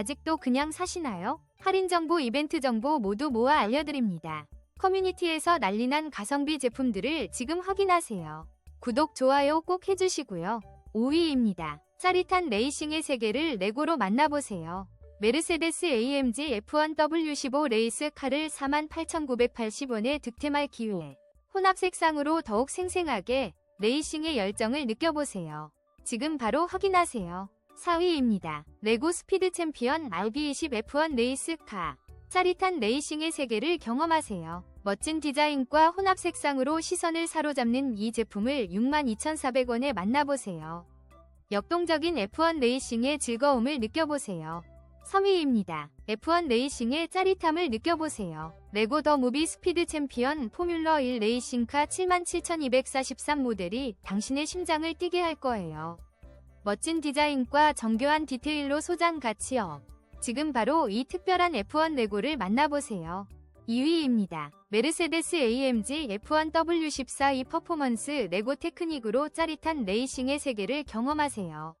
아직도 그냥 사시나요? 할인 정보, 이벤트 정보 모두 모아 알려드립니다. 커뮤니티에서 난리난 가성비 제품들을 지금 확인하세요. 구독, 좋아요 꼭 해주시고요. 5위입니다. 짜릿한 레이싱의 세계를 레고로 만나보세요. 메르세데스 AMG F1 W15 레이스 카를 48,980원에 득템할 기회. 혼합 색상으로 더욱 생생하게 레이싱의 열정을 느껴보세요. 지금 바로 확인하세요. 4위입니다. 레고 스피드 챔피언 RB20 F1 레이스카. 짜릿한 레이싱의 세계를 경험하세요. 멋진 디자인과 혼합 색상으로 시선을 사로잡는 이 제품을 62,400원에 만나보세요. 역동적인 F1 레이싱의 즐거움을 느껴보세요. 3위입니다. F1 레이싱의 짜릿함을 느껴보세요. 레고 더 무비 스피드 챔피언 포뮬러 1 레이싱카 77,243 모델이 당신의 심장을 뛰게 할 거예요. 멋진 디자인과 정교한 디테일로 소장 가치업. 지금 바로 이 특별한 F1 레고를 만나보세요. 2위입니다. 메르세데스 AMG F1 W14 이 퍼포먼스 레고 테크닉으로 짜릿한 레이싱의 세계를 경험하세요.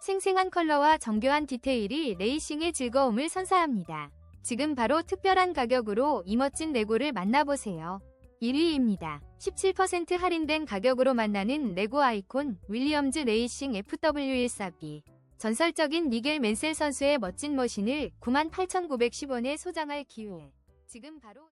생생한 컬러와 정교한 디테일이 레이싱의 즐거움을 선사합니다. 지금 바로 특별한 가격으로 이 멋진 레고를 만나보세요. 1위입니다. 17% 할인된 가격으로 만나는 레고 아이콘 윌리엄즈 레이싱 FW14B. 전설적인 미겔 맨셀 선수의 멋진 머신을 98,910원에 소장할 기회. 지금 바로